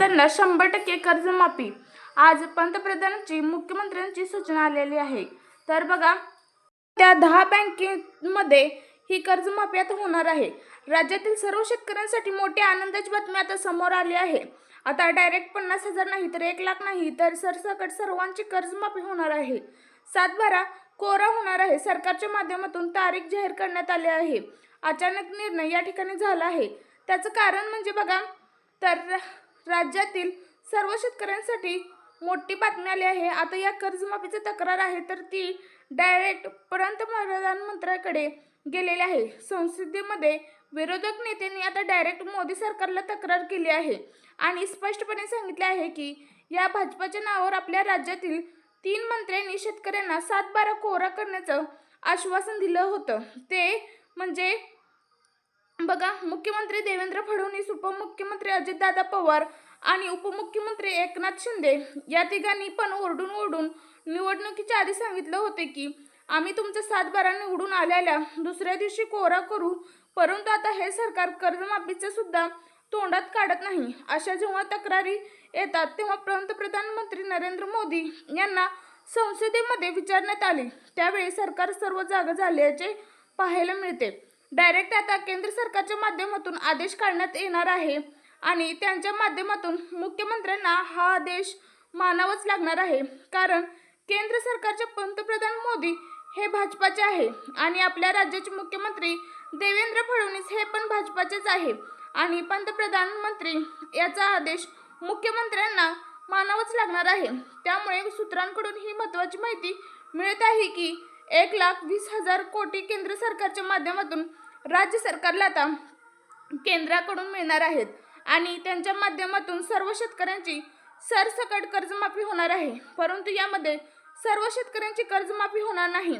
शेतकऱ्यांना शंभर टक्के कर्जमाफी. आज पंतप्रधानांची मुख्यमंत्र्यांची सूचना आलेली आहे. तर बघा त्या दहा बँकेमध्ये ही कर्जमाफी आता होणार आहे. राज्यातील सर्व शेतकऱ्यांसाठी मोठी आनंदाची बातमी आता समोर आली आहे. आता डायरेक्ट पन्नास हजार नाही तर एक लाख नाही तर सरसकट सर्वांची कर्जमाफी होणार आहे. सातबारा कोरा होणार आहे. सरकारच्या माध्यमातून तारीख जाहीर करण्यात आली आहे. अचानक निर्णय या ठिकाणी झाला आहे. त्याचं कारण म्हणजे बघा तर राज्यातील सर्व शेतकऱ्यांसाठी मोठी बातमी आली आहे. आता या कर्जमाफीची तक्रार आहे तर ती डायरेक्ट पंतप्रधानमंत्र्याकडे गेलेली आहे. संसदेमध्ये विरोधक नेत्यांनी आता डायरेक्ट मोदी सरकारला तक्रार केली आहे आणि स्पष्टपणे सांगितले आहे की या भाजपाच्या नावावर आपल्या राज्यातील तीन मंत्र्यांनी शेतकऱ्यांना सात बारा कोरा करण्याचं आश्वासन दिलं होतं. ते म्हणजे बघा मुख्यमंत्री देवेंद्र फडणवीस उपमुख्यमंत्री अजितदादा पवार आणि उपमुख्यमंत्री एकनाथ शिंदे या तिघांनी पण ओरडून ओरडून निवडणुकीच्या आधी सांगितलं होते की आम्ही तुमचं सातबारा निवडून आलेल्या दुसऱ्या दिवशी कोरा करू परंतु आता हे सरकार कर्जमाफीचं सुद्धा तोंडात काढत नाही. अशा जेव्हा तक्रारी येतात तेव्हा पंतप्रधानमंत्री नरेंद्र मोदी यांना संसदेमध्ये विचारण्यात आले. त्यावेळी सरकार सर्व जागा झाल्याचे पाहायला मिळते. डायरेक्ट आता केंद्र सरकारच्या माध्यमातून आदेश काढण्यात येणार आहे. आणि त्यांच्या माध्यमातून मुख्यमंत्र्यांना हा आदेश मानावाच लागणार आहे. कारण केंद्र सरकारचे पंतप्रधान मोदी हे भाजपाचे आहे. आणि आपल्या राज्याचे मुख्यमंत्री देवेंद्र फडणवीस हे पण भाजपाचेच आहे. आणि पंतप्रधान मंत्री याचा आदेश मुख्यमंत्र्यांना मानावंच लागणार आहे. त्यामुळे सूत्रांकडून ही महत्त्वाची माहिती मिळत आहे की एक लाख वीस हजार कोटी केंद्र सरकारच्या माध्यमातून राज्य सरकारला आता केंद्राकडून मिळणार आहेत. आणि त्यांच्या माध्यमातून सर्व शेतकऱ्यांची सरसकट कर्जमाफी होणार आहे. परंतु यामध्ये सर्व शेतकऱ्यांची कर्जमाफी होणार नाही.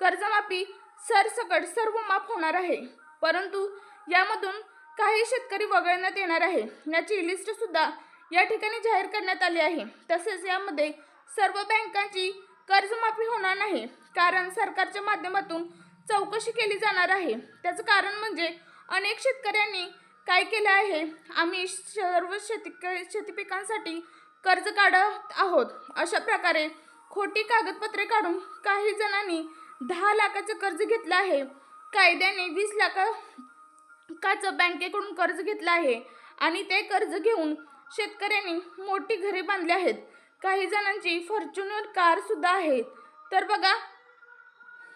कर्जमाफी सरसकट सर्व माफ होणार आहे. परंतु यामधून काही शेतकरी वगळण्यात येणार आहे. याची लिस्ट सुद्धा या ठिकाणी जाहीर करण्यात आली आहे. तसेच यामध्ये सर्व बँकांची कर्जमाफी होणार नाही. कारण सरकारच्या माध्यमातून चौकशी केली जाणार आहे. त्याचं कारण म्हणजे अनेक शेतकऱ्यांनी काय केलं आहे? आम्ही सर्व शेती शेती पिकांसाठी कर्ज काढत आहोत. अशा प्रकारे खोटी कागदपत्रे काढून काही जणांनी दहा लाखाचं कर्ज घेतलं आहे. कायद्याने वीस लाखाचं बँकेकडून कर्ज घेतलं आहे आणि ते कर्ज घेऊन शेतकऱ्यांनी मोठी घरे बांधली आहेत. काही जणांची फॉर्च्युनर कारसुद्धा आहे तर बघा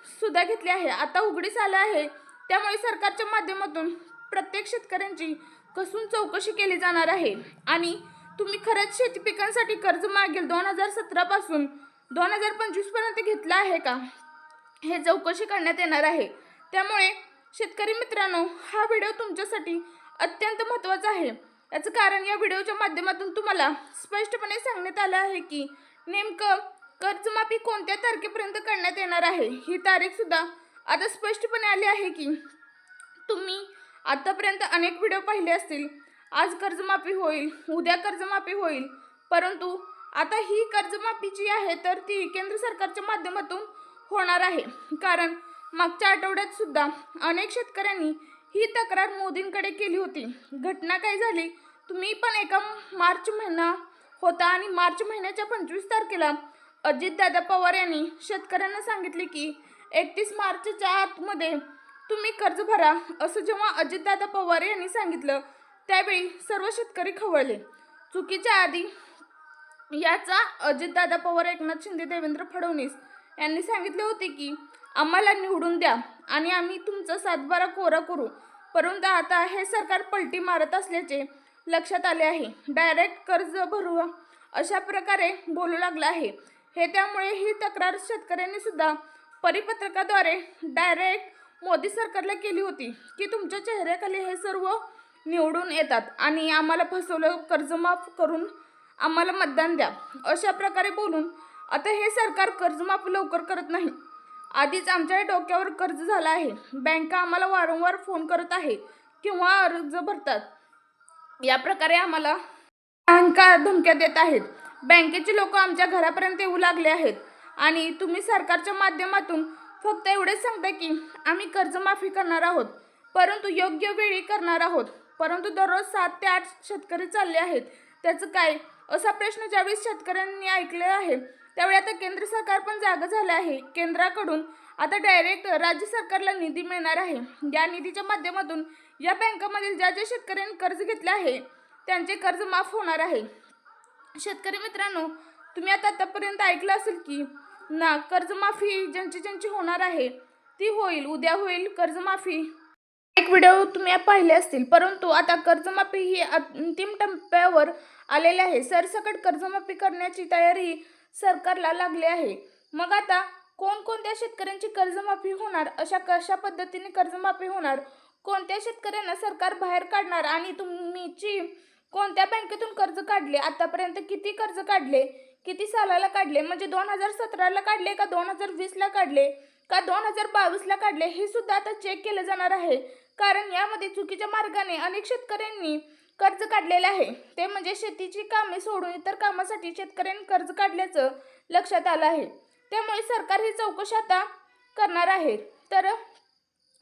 सुद्धा घेतली आहे. आता उघडीस आलं आहे. त्यामुळे सरकारच्या माध्यमातून प्रत्येक शेतकऱ्यांची कसून चौकशी केली जाणार आहे. आणि तुम्ही खरंच शेती पिकांसाठी कर्ज मागील दोन हजार सतरापासून दोन हजार पंचवीसपर्यंत घेतलं आहे का? हे चौकशी करण्यात येणार आहे. त्यामुळे शेतकरी मित्रांनो हा व्हिडिओ तुमच्यासाठी अत्यंत महत्त्वाचा आहे. याचं कारण या व्हिडिओच्या माध्यमातून तुम्हाला स्पष्टपणे सांगण्यात आलं आहे की नेमकं कर्जमाफी कोणत्या तारखेपर्यंत करण्यात येणार आहे? ही तारीखसुद्धा आता स्पष्टपणे आली आहे की तुम्ही आतापर्यंत अनेक व्हिडिओ पाहिले असतील. आज कर्जमाफी होईल उद्या कर्जमाफी होईल. परंतु आता ही कर्जमाफी जी आहे तर ती केंद्र सरकारच्या माध्यमातून होणार आहे. कारण मागच्या आठवड्यात सुद्धा अनेक शेतकऱ्यांनी ही तक्रार मोदींकडे केली होती. घटना काय झाली? तुम्ही पण एका मार्च महिना होता आणि मार्च महिन्याच्या पंचवीस तारखेला अजितदादा पवार यांनी शेतकऱ्यांना सांगितले की एकतीस मार्चच्या आतमध्ये तुम्ही कर्ज भरा असं जेव्हा अजितदादा पवार यांनी सांगितलं त्यावेळी सर्व शेतकरी खवळले. चुकीच्या आधी याचा अजितदादा पवार एकनाथ शिंदे देवेंद्र फडणवीस यांनी सांगितले होते की आम्हाला निवडून द्या आणि आम्ही तुमचा सातबारा कोरा करू. परंतु आता हे सरकार पलटी मारत असल्याचे लक्षात आले आहे. डायरेक्ट कर्ज भरू अशा प्रकारे बोलू लागलं आहे. हे त्यामुळे ही तक्रार शेतकऱ्यांनी सुद्धा परिपत्रकाद्वारे डायरेक्ट मोदी सरकारला केली होती की तुमच्या चेहऱ्याखाली हे सर्व निवडून येतात आणि आम्हाला फसवलं कर्जमाफ करून आम्हाला मतदान द्या. अशा प्रकारे बोलून आता हे सरकार कर्जमाफ लवकर करत नाही. आधीच आमच्या डोक्यावर कर्ज झालं आहे. बँका आम्हाला वारंवार फोन करत आहे किंवा अर्ज भरतात. या प्रकारे आम्हाला अंका धमक्या देत आहेत. बँकेचे लोक आमच्या घरापर्यंत येऊ लागले आहेत. आणि तुम्ही सरकारच्या माध्यमातून फक्त एवढेच सांगता की आम्ही कर्जमाफी करणार आहोत. परंतु योग्य वेळी करणार आहोत. परंतु दररोज सात ते आठ शेतकरी चालले आहेत. त्याचं काय? असा प्रश्न ज्यावेळी शेतकऱ्यांनी ऐकलेला आहे त्यावेळी आता केंद्र सरकार पण जागं झालं आहे. केंद्राकडून आता डायरेक्ट राज्य सरकारला निधी मिळणार आहे. या निधीच्या माध्यमातून या बँकामधील ज्या ज्या शेतकऱ्यांनी कर्ज घेतले आहे त्यांचे कर्ज माफ होणार आहे. शेतकरी मित्रांनो तुम्ही आता आतापर्यंत ऐकलं असेल की ना कर्जमाफी ज्यांची ज्यांची होणार आहे ती होईल उद्या होईल कर्जमाफी. एक व्हिडिओ तुम्ही पाहिले असतील परंतु आता कर्जमाफी ही अंतिम टप्प्यावर आलेली आहे. सरसकट कर्जमाफी करण्याची तयारी सरकारला लागली आहे. मग आता कोणकोणत्या शेतकऱ्यांची कर्जमाफी होणार अशा कशा पद्धतीने कर्जमाफी होणार कोणत्या शेतकऱ्यांना सरकार बाहेर काढणार आणि तुमची कोणत्या बँकेतून कर्ज काढले? आतापर्यंत किती कर्ज काढले? किती सालाला काढले? म्हणजे दोन हजार सतराला काढले का दोन हजार वीसला काढले? का दोन हजार बावीसला काढले? हे सुद्धा आता चेक केलं जाणार आहे. कारण यामध्ये चुकीच्या मार्गाने अनेक शेतकऱ्यांनी कर्ज काढलेले आहे. ते म्हणजे शेतीची कामे सोडून इतर कामासाठी शेतकऱ्यांनी कर्ज काढल्याचं लक्षात आलं आहे. त्यामुळे सरकार ही चौकशी आता करणार आहे. तर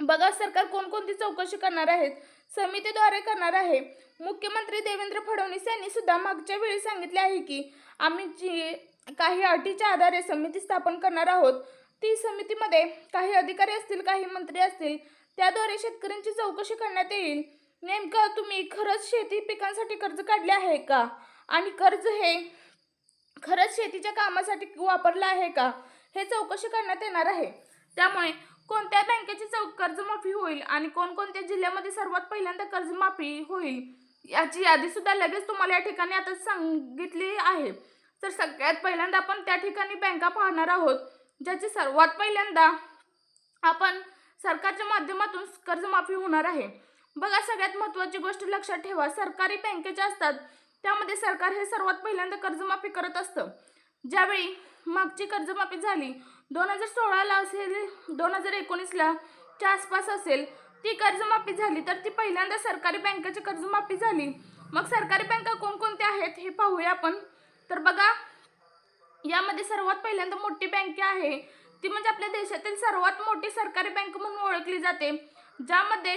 बघा सरकार कोणकोणती चौकशी करणार आहेत? समितीद्वारे करणार आहे. मुख्यमंत्री देवेंद्र फडणवीस यांनी सुद्धा मागच्या वेळी सांगितले आहे की आम्ही जी काही अटीच्या आधारे समिती स्थापन करणार आहोत ती समितीमध्ये काही अधिकारी असतील काही मंत्री असतील त्याद्वारे शेतकऱ्यांची चौकशी करण्यात येईल. नेमकं तुम्ही खरंच शेती पिकांसाठी कर्ज काढले आहे का? आणि कर्ज हे खरंच शेतीच्या कामासाठी वापरलं आहे का? हे चौकशी करण्यात येणार आहे. त्यामुळे कोणत्या कर्जमाफी होईल आणि कोणकोणत्या जिल्ह्यामध्ये सर्वात पहिल्यांदा कर्जमाफी होईल याची यादी सुद्धा लगेच तुम्हाला या ठिकाणी आता सांगितली आहे. तर सगळ्यात पहिल्यांदा आपण त्या ठिकाणी बँका पाहणार आहोत ज्याची सर्वात पहिल्यांदा आपण सरकारच्या माध्यमातून कर्जमाफी होणार आहे. बघा सगळ्यात महत्त्वाची गोष्ट लक्षात ठेवा सरकारी बँकेच्या असतात त्यामध्ये सरकार हे सर्वात पहिल्यांदा कर्जमाफी करत असतं. ज्यावेळी मागची कर्जमाफी झाली दोन हजार सोळाला असेल दोन हजार एकोणीसला च्या आसपास असेल ती कर्जमाफी झाली तर ती पहिल्यांदा सरकारी बँकेची कर्जमाफी झाली. मग सरकारी बँका कोणकोणत्या आहेत हे पाहूया आपण. तर बघा यामध्ये सर्वात पहिल्यांदा मोठी बँक आहे. ती म्हणजे आपल्या देशातील सर्वात मोठी सरकारी बँक म्हणून ओळखली जाते. ज्यामध्ये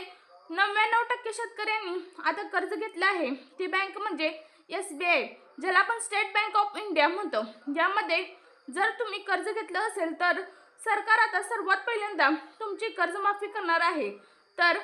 नव्याण्णव टक्के शेतकऱ्यांनी आता कर्ज घेतलं आहे. ती बँक म्हणजे एस बी आय ज्याला आपण स्टेट बँक ऑफ इंडिया म्हणतो. यामध्ये जर तुम्ही कर्ज घेतलं असेल तर सरकार आता सर्वात पहिल्यांदा तुमची कर्जमाफी करणार आहे. तर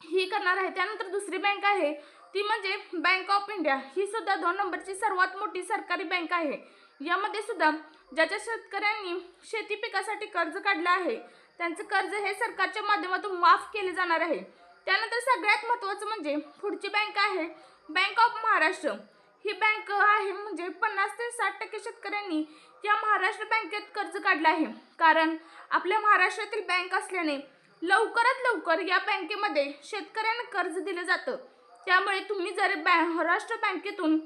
ही करणार आहे. त्यानंतर दुसरी बँक आहे. ती म्हणजे बँक ऑफ इंडिया ही सुद्धा दोन नंबरची सर्वात मोठी सरकारी बँक आहे. यामध्ये सुद्धा ज्याच्या शेतकऱ्यांनी शेती पिकासाठी कर्ज काढलं आहे त्यांचं कर्ज हे सरकारच्या माध्यमातून माफ केले जाणार आहे. त्यानंतर सगळ्यात महत्त्वाचं म्हणजे पुढची बँक आहे बँक ऑफ महाराष्ट्र ही बँक आहे म्हणजे पन्नास ते साठ टक्के शेतकऱ्यांनी या महाराष्ट्र बँकेत कर्ज काढलं आहे. कारण आपल्या महाराष्ट्रातील बँक असल्याने लवकरात लवकर या बँकेमध्ये शेतकऱ्यांना कर्ज दिलं जातं. त्यामुळे तुम्ही जर बॅ महाराष्ट्र बँकेतून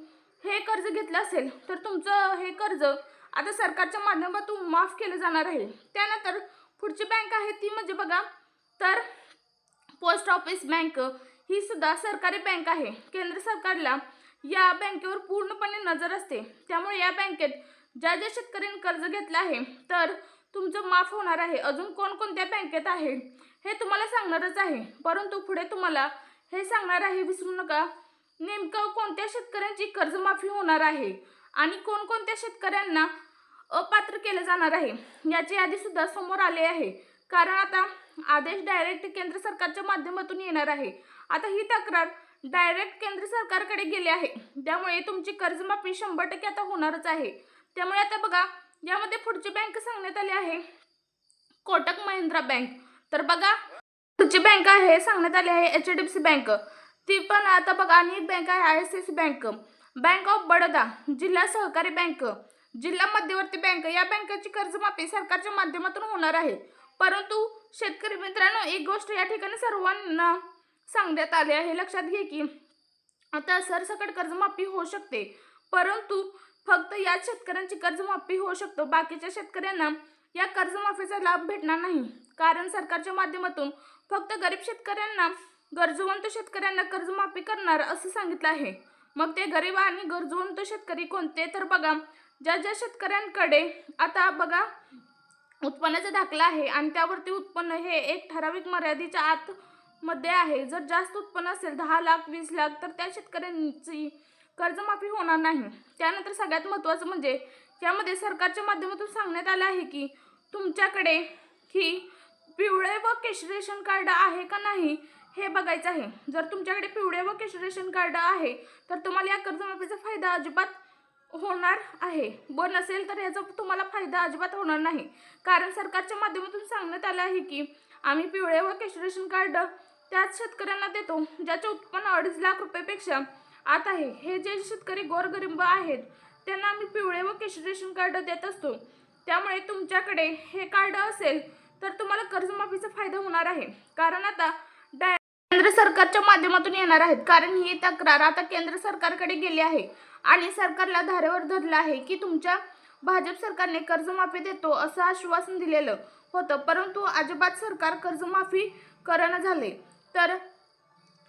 हे कर्ज घेतलं असेल तर तुमचं हे कर्ज आता सरकारच्या माध्यमातून माफ केलं जाणार आहे. त्यानंतर पुढची बँक आहे ती म्हणजे बघा तर पोस्ट ऑफिस बँक ही सुद्धा सरकारी बँक आहे. केंद्र सरकारला या बँकेवर पूर्णपणे नजर असते. त्यामुळे या बँकेत ज्या ज्या शेतकऱ्यांनी कर्ज घेतलं आहे तर तुमचं माफ होणार आहे. अजून कोणकोणत्या बँकेत आहे हे तुम्हाला सांगणारच आहे. परंतु पुढे तुम्हाला हे सांगणार आहे विसरू नका. नेमकं कोणत्या शेतकऱ्यांची कर्जमाफी होणार आहे आणि कोणकोणत्या शेतकऱ्यांना अपात्र केलं जाणार आहे याची यादीसुद्धा समोर आली आहे. कारण आता आदेश डायरेक्ट केंद्र सरकारच्या माध्यमातून येणार आहे. आता ही तक्रार डायरेक्ट केंद्र सरकारकडे गेली आहे. त्यामुळे तुमची कर्जमाफी शंभर टक्के आता होणारच आहे. त्यामुळे आता बघा यामध्ये पुढची बँक सांगण्यात आली आहे. कोटक महिंद्रा बँक तर बघा पुढची बँक आहे सांगण्यात आली आहे H D F C bank ती पण आता बघा आणि एक बँक आहे I S S bank bank of Baroda जिल्हा सहकारी बँक जिल्हा मध्यवर्ती बँक या बँकेची कर्जमाफी सरकारच्या माध्यमातून होणार आहे. परंतु शेतकरी मित्रांनो एक गोष्ट या ठिकाणी सर्वांना सांगण्यात आली आहे. लक्षात घे की आता सरसकट कर्जमाफी होऊ शकते. परंतु फक्त या शेतकऱ्यांची कर्जमाफी होऊ शकतो. बाकीच्या शेतकऱ्यांना या कर्जमाफीचा लाभ भेटणार नाही. कारण सरकारच्या माध्यमातून फक्त गरीब शेतकऱ्यांना गरजवंत शेतकऱ्यांना कर्जमाफी करणार असं सांगितलं आहे. मग ते गरीब आणि गरजवंत शेतकरी कोणते? तर बघा ज्या ज्या शेतकऱ्यांकडे आता बघा उत्पन्नाचा दाखला आहे आणि त्यावरती उत्पन्न हे एक ठराविक मर्यादेच्या आत मध्ये आहे. जर जास्त उत्पन्न असेल दहा लाख वीस लाख तर त्या शेतकऱ्यांची कर्जमाफी होणार नाही. त्यानंतर सगळ्यात महत्त्वाचं म्हणजे यामध्ये सरकारच्या माध्यमातून सांगण्यात आलं आहे की तुमच्याकडे ही पिवळे व केशरी रेशन कार्ड आहे का नाही हे बघायचं आहे. जर तुमच्याकडे पिवळे व केशरी रेशन कार्ड आहे तर तुम्हाला या कर्जमाफीचा फायदा अजिबात होणार आहे. व नसेल तर याचा तुम्हाला फायदा अजिबात होणार नाही. कारण सरकारच्या माध्यमातून सांगण्यात आलं आहे की आम्ही पिवळे व केशरी रेशन कार्ड त्याच शेतकऱ्यांना देतो ज्याचे उत्पन्न अडीच लाख रुपयेपेक्षा आत आहे हे जे शेतकरी गोरगरिंब आहेत त्यांना आम्ही पिवळे व केशरी रेशन कार्ड देत असतो. त्यामुळे तुमच्याकडे हे कार्ड असेल तर तुम्हाला कर्जमाफीचा फायदा होणार आहे. कारण आता डाय केंद्र सरकारच्या माध्यमातून येणार आहेत. कारण ही तक्रार आता केंद्र सरकारकडे गेली आहे. आणि सरकारला धारेवर धरलं आहे की तुमच्या भाजप सरकारने कर्जमाफी देतो असं आश्वासन दिलेलं होतं. परंतु अजिबात सरकार कर्जमाफी करणं झाले. तर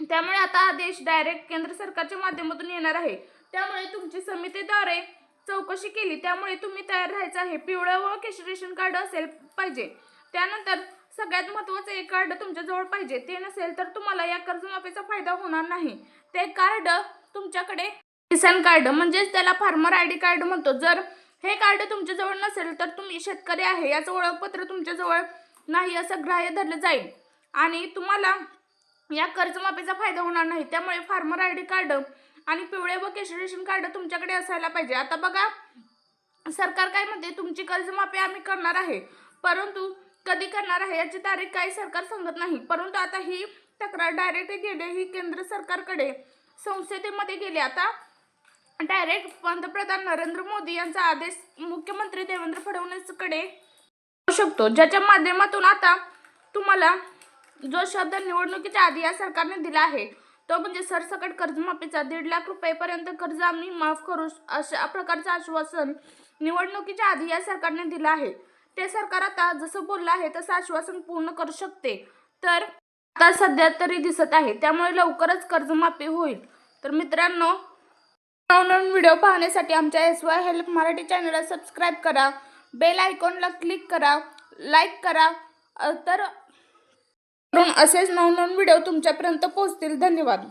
त्यामुळे आता आदेश डायरेक्ट केंद्र सरकारच्या माध्यमातून येणार आहे. त्यामुळे तुमची समितीद्वारे चौकशी केली त्यामुळे तुम्ही तयार राहायचं आहे. पिवळं व केशरी रेशन कार्ड असेल पाहिजे. त्यानंतर सगळ्यात महत्त्वाचं एक कार्ड तुमच्याजवळ पाहिजे. ते नसेल तर तुम्हाला या कर्जमाफीचा फायदा होणार नाही. ते कार्ड तुमच्याकडे किसान कार्ड म्हणजेच त्याला फार्मर आय डी कार्ड म्हणतो. जर हे कार्ड तुमच्याजवळ नसेल तर तुम्ही शेतकरी आहे याचं ओळखपत्र तुमच्याजवळ नाही असं ग्राह्य धरलं जाईल. आणि तुम्हाला या कर्जमाफीचा फायदा होणार नाही. त्यामुळे फार्मर आय डी कार्ड आणि पिवळे व केशरी रेशन कार्ड तुमच्याकडे असायला पाहिजे. आता बघा सरकार काय म्हणते? तुमची कर्जमाफी आम्ही करणार आहे. परंतु कधी करणार आहे याची तारीख काही सरकार सांगत नाही. परंतु आता ही तक्रार डायरेक्ट गेले ही केंद्र सरकारकडे. संसदेमध्ये गेली. आता डायरेक्ट पंतप्रधान नरेंद्र मोदी यांचा आदेश मुख्यमंत्री देवेंद्र फडणवीसकडे शकतो. ज्याच्या माध्यमातून आता तुम्हाला जो शब्द निवडणुकीच्या आधी या सरकारने दिला आहे तो म्हणजे सरसकट कर्जमाफीचा. दीड लाख रुपयेपर्यंत कर्ज आम्ही माफ करू अशा प्रकारचं आश्वासन निवडणुकीच्या आधी या सरकारने दिलं आहे. ते सरकार आता जसं बोललं आहे तसं आश्वासन पूर्ण करू शकते. तर आता सध्या तरी दिसत आहे त्यामुळे लवकरच कर्जमाफी होईल. तर मित्रांनो नवनवीन व्हिडिओ पाहण्यासाठी आमच्या एस वाय हेल्प मराठी चॅनलला सबस्क्राईब करा. बेल आयकॉनला क्लिक करा. लाईक करा. तर असेच नवनवीन व्हिडिओ तुमच्यापर्यंत पोहोचतील. धन्यवाद.